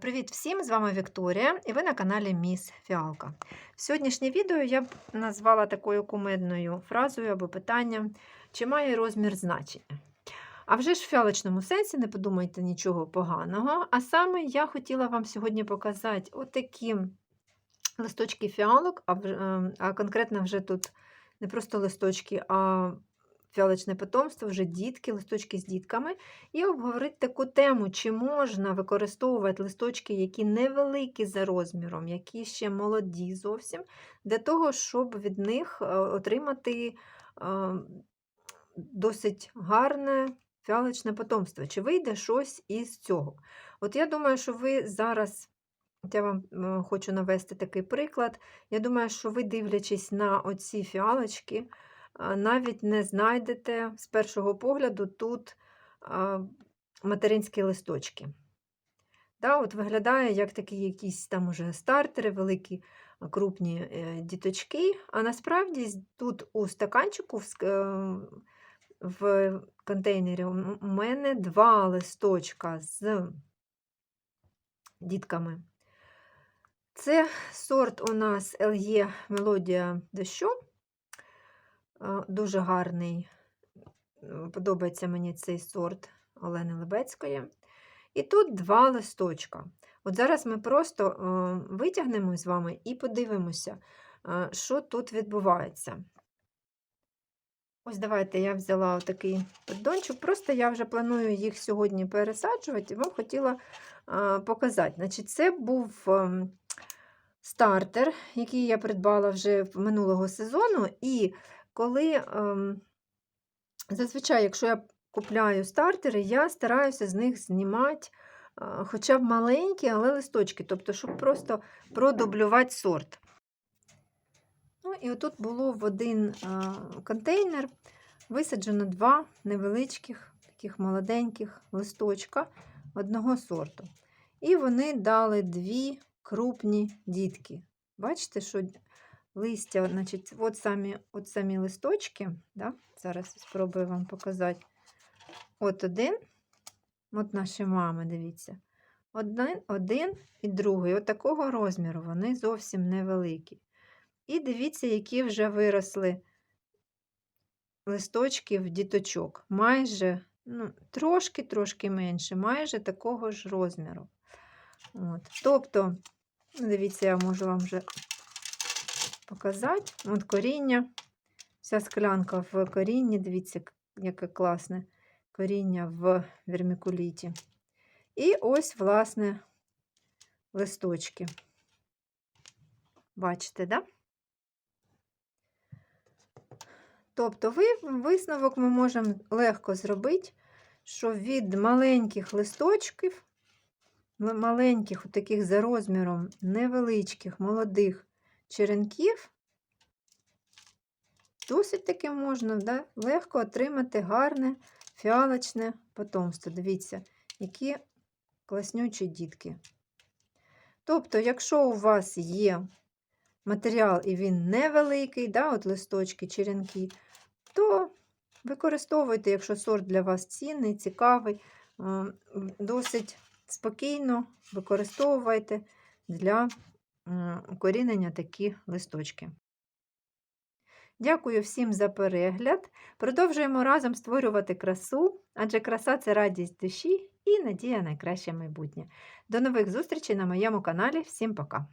Привіт всім! З вами Вікторія і ви на каналі Міс Фіалка. Сьогоднішнє відео я б назвала такою кумедною фразою або питанням, чи має розмір значення. А вже ж в фіалочному сенсі не подумайте нічого поганого. А саме я хотіла вам сьогодні показати отакі листочки фіалок, а, а конкретно вже тут не просто листочки, а фіалочне потомство, вже дітки, листочки з дітками, і обговорити таку тему, чи можна використовувати листочки, які невеликі за розміром, які ще молоді зовсім, для того, щоб від них е, отримати е, досить гарне фіалочне потомство. Чи вийде щось із цього? От я думаю, що ви зараз. Я вам е, хочу навести такий приклад. Я думаю, що ви, дивлячись на оці фіалочки, навіть не знайдете з першого погляду тут материнські листочки. Да, от Виглядає як такі якісь там уже стартери, великі крупні е, діточки. А насправді тут у стаканчику в, е, в контейнері у у мене два листочка з дітками. Це сорт у нас LE Мелодія дощу. Е, Дуже гарний. Подобається мені цей сорт Олени Лебецької. І тут два листочка. От зараз ми просто е, витягнемо з вами і подивимося, е, що тут відбувається. Ось давайте я взяла такий поддончик. Просто я вже планую їх сьогодні пересаджувати і вам хотіла е, показати. Значить, це був ем, стартер, який я придбала вже минулого сезону. І коли ем, зазвичай, якщо я купляю стартери, я стараюся з них знімати а, хоча б маленькі, але листочки, тобто, щоб просто продублювати сорт. Ну, і отут було в один а, контейнер висаджено два невеличких, таких молоденьких листочка одного сорту. І вони дали дві крупні дітки. Бачите, що листя, значить, от самі, от самі листочки, да? зараз спробую вам показати. От один, от наші мами, дивіться. Один, один і другий. От такого розміру, вони зовсім невеликі. І дивіться, які вже виросли листочки в діточок. Майже, ну, трошки-трошки менше, майже такого ж розміру. От. Тобто, дивіться, я можу вам вже показати. От коріння. Вся склянка в корінні. Дивіться, яке класне коріння в вермікуліті. І ось, власне, листочки. Бачите, да? Тобто, ви, висновок ми можемо легко зробити, що від маленьких листочків, маленьких, таких за розміром, невеличких, молодих черенків, досить таки можна да, легко отримати гарне фіалочне потомство. Дивіться, які класнючі дітки. Тобто, якщо у вас є матеріал і він невеликий, да, от листочки, черенки, то використовуйте, якщо сорт для вас цінний, цікавий, досить спокійно використовуйте для укорінення такі листочки. Дякую всім за перегляд. Продовжуємо разом створювати красу, адже краса це радість душі і надія на найкраще майбутнє. До нових зустрічей на моєму каналі. Всім пока!